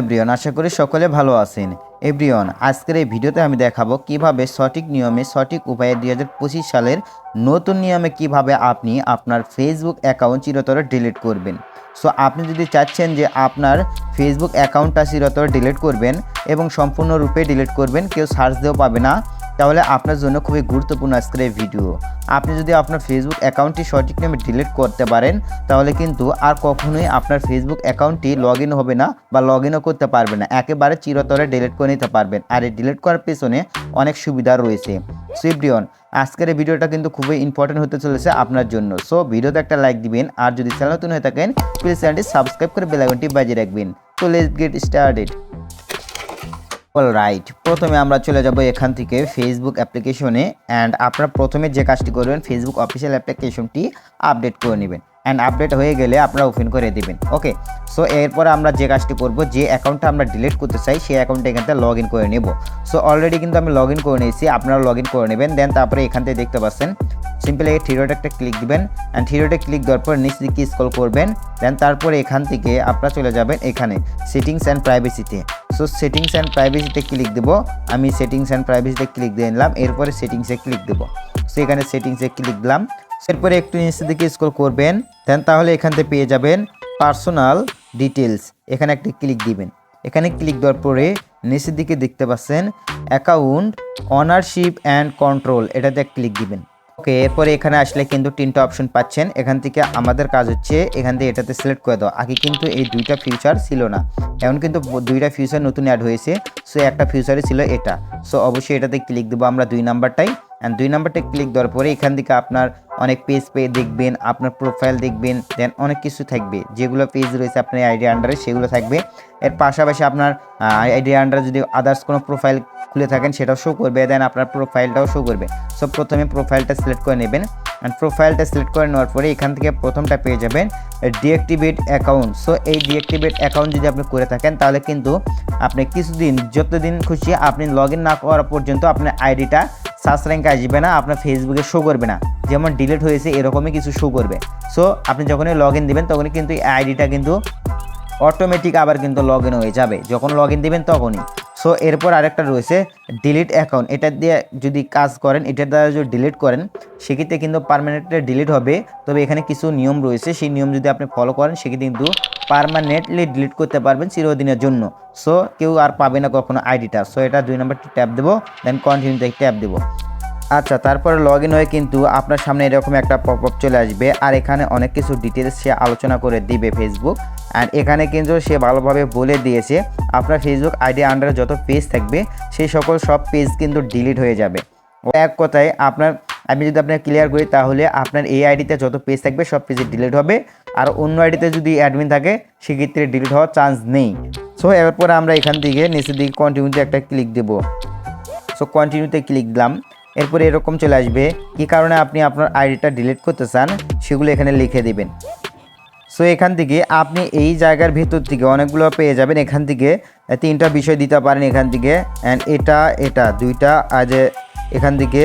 Everyone আশা করি সকলে ভালো আছেন। এব্রিয়ন আজকের এই ভিডিওতে আমি দেখাবো কীভাবে সঠিক নিয়মে, সঠিক উপায়ে দুই হাজার পঁচিশ সালের নতুন নিয়মে কীভাবে আপনি আপনার ফেসবুক অ্যাকাউন্ট চিরতরে ডিলিট করবেন। সো আপনি যদি চাচ্ছেন যে আপনার ফেসবুক অ্যাকাউন্টটা চিরতরে ডিলিট করবেন এবং সম্পূর্ণরূপে ডিলিট করবেন, কেউ সার্চ দিয়েও পাবে না। তাহলে আপনার জন্য খুবই গুরুত্বপূর্ণ আজকের এই ভিডিও আপনি যদি আপনার ফেসবুক অ্যাকাউন্টটি সঠিক নামে ডিলিট করতে পারেন, তাহলে কিন্তু আর কখনোই আপনার ফেসবুক অ্যাকাউন্টটি লগ হবে না বা লগ ইনও করতে পারবে না। একেবারে চিরতরে ডিলিট করে নিতে পারবেন। আর এই ডিলিট করার পেছনে অনেক সুবিধা রয়েছে। সুইব্রিয়ন আজকের এই ভিডিওটা কিন্তু খুবই ইম্পর্টেন্ট হতে চলেছে আপনার জন্য। সো ভিডিওতে একটা লাইক দিবেন। আর যদি চ্যানেল নতুন হয়ে থাকেন প্লিজ চ্যানেলটি সাবস্ক্রাইব করে বেলাইকনটি বাজিয়ে রাখবেন। তো let's get started all right প্রথমে আমরা চলে যাব এখান থেকে ফেসবুক অ্যাপ্লিকেশনে অ্যান্ড আপনারা প্রথমে যে কাজটি করবেন ফেসবুক অফিসিয়াল অ্যাপ্লিকেশনটি আপডেট করে নেবেন। অ্যান্ড আপডেট হয়ে গেলে আপনারা ওপেন করে দেবেন ওকে সো এরপর আমরা যে কাজটি করব, যে অ্যাকাউন্টটা আমরা ডিলিট করতে চাই, সেই অ্যাকাউন্টটা এখান থেকে লগ ইন করে নেব। সো অলরেডি কিন্তু আমি লগ ইন করে নিয়েছি, আপনারা লগ ইন করে নেবেন দেন তারপরে এখান থেকে দেখতে পাচ্ছেন সিম্পলি এই থ্রিডোটা একটা ক্লিক দিবেন অ্যান্ড থ্রিডোটে ক্লিক দেওয়ার পর নিচ দিকে স্ক্রল করবেন দেন তারপরে এখান থেকে আপনারা চলে যাবেন এখানে সেটিংস অ্যান্ড প্রাইভেসিতে সো সেটিংস অ্যান্ড প্রাইভেসিতে ক্লিক দেবো, আমি সেটিংস অ্যান্ড প্রাইভেসিতে ক্লিক দিয়ে নিলাম, এরপরে সেটিংসে ক্লিক দেব। সো এখানে সেটিংসে ক্লিক দিলাম এরপরে একটু নিচের দিকে স্ক্রল করবেন দেন তাহলে এখান থেকে পেয়ে যাবেন পার্সোনাল ডিটেলস এখানে একটি ক্লিক দিবেন। এখানে ক্লিক দেওয়ার পরে নিচের দিকে দেখতে পাচ্ছেন অ্যাকাউন্ট অনারশিপ অ্যান্ড কন্ট্রোল এটাতে ক্লিক দিবেন। ওকে এরপরে এখানে আসলে কিন্তু তিনটা অপশন পাচ্ছেন। এখান থেকে আমাদের কাজ হচ্ছে এখান থেকে এটাতে সিলেক্ট করে দাও আগে কিন্তু এই দুইটা ফিউচার ছিল না। এখন কিন্তু দুইটা ফিউচার নতুন অ্যাড হয়েছে। সো একটা ফিউচারে ছিল এটা। সো অবশ্যই এটাতে ক্লিক দেবো। আমরা দুই নাম্বারটাই অ্যান্ড দুই নাম্বারটা ক্লিক দেওয়ার পরে এখান থেকে আপনার অনেক পেজ পেয়ে দেখবেন, আপনার প্রোফাইল দেখবেন দেন অনেক কিছু থাকবে। যেগুলো পেজ রয়েছে আপনার আইডি আন্ডারে সেগুলো থাকবে। এর পাশাপাশি আপনার আইডি আন্ডারে যদি আদার্স কোনো প্রোফাইল খুলে থাকেন সেটাও শো করবে দেন আপনার প্রোফাইলটাও শো করবে। সো প্রথমে প্রোফাইলটা সিলেক্ট করে নেবেন। অ্যান্ড প্রোফাইলটা সিলেক্ট করে নেওয়ার পরে এখান থেকে প্রথমটা পেয়ে যাবেন ডিঅ্যাক্টিভেট অ্যাকাউন্ট সো এই ডিঅ্যাক্টিভেট অ্যাকাউন্ট যদি আপনি করে থাকেন, তাহলে কিন্তু আপনি কিছুদিন, যতদিন খুশি আপনি লগ ইন না করা পর্যন্ত আপনার আইডিটা সার্চ র্যাঙ্কে আসবে না, আপনার ফেসবুকে শো করবে না। যেমন ডিলিট হয়েছে, এরকমই কিছু শো করবে। সো আপনি যখনই লগ ইন দেবেন, তখনই কিন্তু আইডিটা কিন্তু অটোমেটিক আবার কিন্তু লগ ইন হয়ে যাবে। যখন লগ ইন দেবেন, তখনই। সো এরপর আরেকটা রয়েছে ডিলিট অ্যাকাউন্ট এটা দিয়ে যদি কাজ করেন, এটার দ্বারা যদি ডিলিট করেন, সেক্ষেত্রে কিন্তু পারমানেন্টলি ডিলিট হবে। তবে এখানে কিছু নিয়ম রয়েছে। সেই নিয়ম যদি আপনি ফলো করেন, সেক্ষেত্রে কিন্তু পারমানেন্টলি ডিলিট করতে পারবেন চিরদিনের জন্য। সো কেউ আর পাবে না কখনো আইডিটা সো এটা দুই নম্বরটি ট্যাপ দেবো দেন কন্টিনিউতে ট্যাপ দেবো। আচ্ছা তারপরে লগ ইন হয়ে কিন্তু আপনার সামনে এরকম একটা পপ আপ চলে আসবে, আর এখানে অনেক কিছু ডিটেলস সে আলোচনা করে দিবে ফেসবুক অ্যান্ড এখানে কিন্তু সে ভালোভাবে বলে দিয়েছে, আপনার ফেসবুক আইডি আন্ডারে যত পেজ থাকবে, সেই সকল সব পেজ কিন্তু ডিলিট হয়ে যাবে। এক কথায়, আপনার আমি যদি আপনার ক্লিয়ার করি, তাহলে আপনার এই আইডিতে যত পেজ থাকবে, সব পেজে ডিলিট হবে। আর অন্য আইডিতে যদি অ্যাডমিন থাকে, সেক্ষেত্রে ডিলিট হওয়ার চান্স নেই। সো এরপরে আমরা এখান থেকে নিচের দিকে কন্টিনিউতে একটা ক্লিক দেবো। সো কন্টিনিউতে ক্লিক দিলাম। এরপরে এরকম চলে আসবে, কী কারণে আপনি আপনার আইডিটা ডিলিট করতে চান, সেগুলো এখানে লিখে দেবেন। সো এখান থেকে আপনি এই জায়গার ভেতর থেকে অনেকগুলো পেয়ে যাবেন। এখান থেকে তিনটা বিষয় দিতে পারেন এখান থেকে। অ্যান্ড এটা এটা, দুইটা আজ এখান থেকে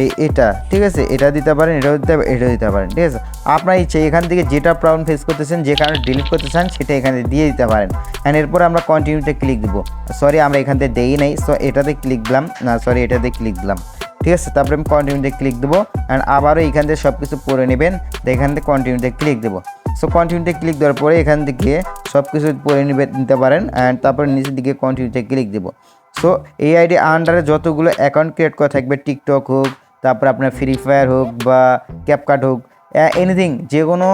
এই এটা, ঠিক আছে? এটা দিতে পারেন, এটাও দিতে এটাও দিতে পারেন, ঠিক আছে? আপনার ইচ্ছে, এখান থেকে যেটা প্রবলেম ফেস করতেছেন, যে কারণে ডিলিট করতে চান, সেটা এখানে দিয়ে দিতে পারেন। অ্যান্ড এরপর আমরা কন্টিনিউতে ক্লিক দেবো। সরি আমরা এখান থেকে দেই নাই সো এটাতে ক্লিক দিলাম। না সরি এটাতে ক্লিক দিলাম। ঠিক আছে? তারপরে আমি কন্টিনিউতে ক্লিক দেবো। অ্যান্ড আবারও এখান থেকে সব কিছু পরে নেবেন তো এখান থেকে কন্টিনিউতে ক্লিক দেবো। সো কন্টিনিউতে ক্লিক দেওয়ার পরে এখান থেকে সব কিছু পরে নিবে, নিতে পারেন। অ্যান্ড তারপরে নিচের দিকে কন্টিনিউতে ক্লিক দেবো। সো এই আইডি আন্ডারে যতগুলো অ্যাকাউন্ট ক্রিয়েট করা থাকবে টিকটক হোক, তারপর আপনার ফ্রি ফায়ার হোক বা ক্যাপকাট হোক এনিথিং যে কোনো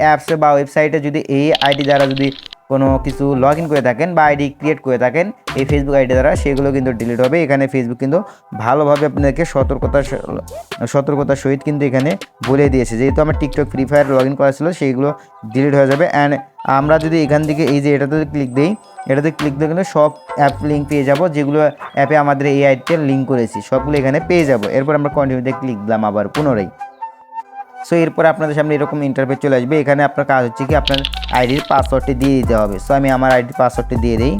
অ্যাপসে বা ওয়েবসাইটে যদি এই আইডি দ্বারা যদি কোনো কিছু লগ ইন করে থাকেন বা আইডি ক্রিয়েট করে থাকেন, এই ফেসবুক আইডি দ্বারা সেগুলো কিন্তু ডিলিট হবে। এখানে ফেসবুক কিন্তু ভালোভাবে আপনাদেরকে সতর্কতা সতর্কতার সহিত কিন্তু এখানে বলে দিয়েছে। যেহেতু আমার TikTok free fire log in করা ছিল, সেইগুলো ডিলিট হয়ে যাবে। অ্যান্ড আমরা যদি এখান থেকে এই যে এটাতে ক্লিক দিই, এটাতে ক্লিক দিয়ে কিন্তু সব অ্যাপ লিঙ্ক পেয়ে যাব, যেগুলো অ্যাপে আমাদের এই আইডিটা লিঙ্ক করেছি, সবগুলো এখানে পেয়ে যাব। এরপর আমরা কন্টিনিউতে ক্লিক দিলাম আবার পুনরায়। সো এরপর আপনাদের সামনে এরকম ইন্টারভিউ চলে আসবে। এখানে আপনার কাজ হচ্ছে কি, আপনার আইডির পাসওয়ার্ডটি দিয়ে দিতে হবে। সো আমি আমার আইডির পাসওয়ার্ডটি দিয়ে দিই।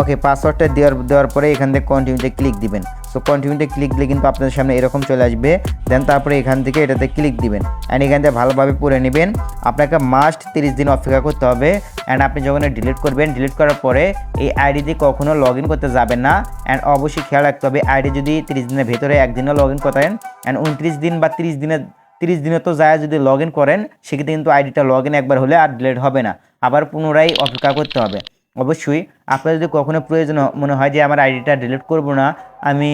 ওকে পাসওয়ার্ডটা দেওয়ার দেওয়ার পরে এখান থেকে কন্টিনিউতে ক্লিক দিবেন। সো কন্টিনিউতে ক্লিক দিলে কিন্তু আপনাদের সামনে এরকম চলে আসবে। দেন তারপরে এখান থেকে এটাতে ক্লিক দিবেন। অ্যান্ড এখান থেকে ভালোভাবে পড়ে নেবেন। আপনাকে মাস্ট তিরিশ দিন অপেক্ষা করতে হবে। অ্যান্ড আপনি যখন ডিলিট করবেন ডিলিট করার পরে এই আইডি দিয়ে কখনো লগ ইন করতে যাবেন না। অ্যান্ড অবশ্যই খেয়াল রাখতে হবে আইডি যদি তিরিশ দিনের ভেতরে একদিনও লগ ইন করেন অ্যান্ড উনত্রিশ দিন বা তিরিশ দিনের, তিরিশ দিনে তো যায় যদি লগ ইন করেন, সেক্ষেত্রে কিন্তু আইডিটা লগ ইন একবার হলে আর ডিলিট হবে না। আবার পুনরায় অপেক্ষা করতে হবে। অবশ্যই আপনার যদি কখনো প্রয়োজন মনে হয় যে আমার আইডিটা ডিলিট করব না, আমি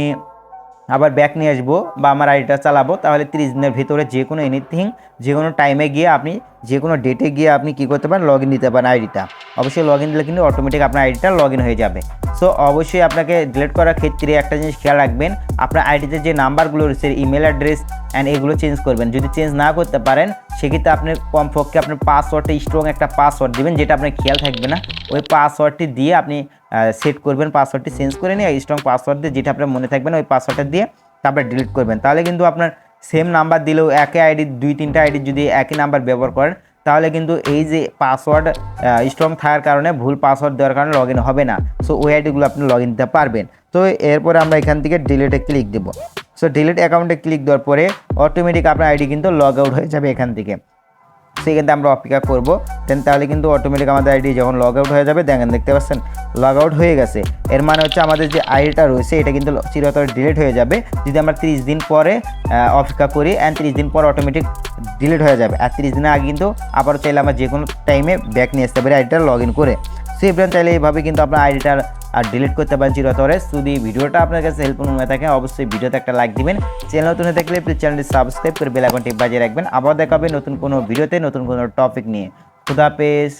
আবার ব্যাক নিয়ে আসব বা আমার আইডিটা চালাবো, তাহলে তিরিশ দিনের ভিতরে যে কোনো এনিথিং যে কোনো টাইমে গিয়ে আপনি, যে কোনো ডেটে গিয়ে আপনি কী করতে পারেন লগ ইন দিতে পারেন আইডিটা। অবশ্যই লগ ইন দিলে কিন্তু অটোমেটিক আপনার আইডিটা লগ ইন হয়ে যাবে। সো অবশ্যই আপনাকে ডিলিট করার ক্ষেত্রে একটা জিনিস খেয়াল রাখবেন, আপনার আইডিতে যে নাম্বারগুলো রয়েছে ইমেল অ্যাড্রেস অ্যান্ড এগুলো চেঞ্জ করবেন। যদি চেঞ্জ না করতে পারেন, সেক্ষেত্রে আপনি কমপক্ষে আপনার পাসওয়ার্ডটা স্ট্রং একটা পাসওয়ার্ড দিবেন, যেটা আপনার খেয়াল থাকবে না। ওই পাসওয়ার্ডটি দিয়ে আপনি সেট করবেন পাসওয়ার্ডটি চেঞ্জ করে নিয়ে স্ট্রং পাসওয়ার্ড দিয়ে যেটা আপনার মনে থাকবে না, ওই পাসওয়ার্ডটা দিয়ে তারপরে ডিলিট করবেন। তাহলে কিন্তু আপনার সেম নাম্বার দিলেও একই আইডি দুই, তিনটা আইডি যদি একই নাম্বার ব্যবহার করেন তাহলে কিন্তু এই যে পাসওয়ার্ড স্ট্রং থাকার কারণে ভুল পাসওয়ার্ড দেওয়ার কারণে লগ হবে না। সো ওই আইডিগুলো আপনি লগ দিতে পারবেন। তো এরপরে আমরা এখান থেকে ডিলিটে ক্লিক দেবো। সো ডিলিট অ্যাকাউন্টে ক্লিক দেওয়ার পরে অটোমেটিক আপনার আইডি কিন্তু লগ আউট হয়ে যাবে এখান থেকে। সেখান আমরা অপেক্ষা করব। দেন তাহলে কিন্তু অটোমেটিক আমাদের আইডি যখন লগ আউট হয়ে যাবে দেখেন দেখতে পাচ্ছেন লগ আউট হয়ে গেছে। এর মানে হচ্ছে আমাদের যে আইডিটা রয়েছে, এটা কিন্তু চিরতরে ডিলিট হয়ে যাবে। যদি আমরা তিরিশ দিন পরে অপেক্ষা করি অ্যান্ড তিরিশ দিন পর অটোমেটিক ডিলিট হয়ে যাবে। আর তিরিশ দিনের আগে কিন্তু আবারও চাইলে আমরা যে কোনো টাইমে ব্যাক নিয়ে আসতে পারি আইডিটা লগ ইন করে। সো এবার চাইলে এইভাবে কিন্তু আপনার আইডিটা আর ডিলিট করতে পারেন চিরতরে। যদি ভিডিওটা আপনার কাছে হেল্পফুল হয়ে থাকে, অবশ্যই ভিডিওতে একটা লাইক দিবেন। চ্যানেল নতুন হয়ে থাকলে প্লিজ চ্যানেলটি সাবস্ক্রাইব করে বেল বাজিয়ে রাখবেন। আবার দেখাবে নতুন কোনো ভিডিওতে নতুন কোনো টপিক নিয়ে। খুদাপেস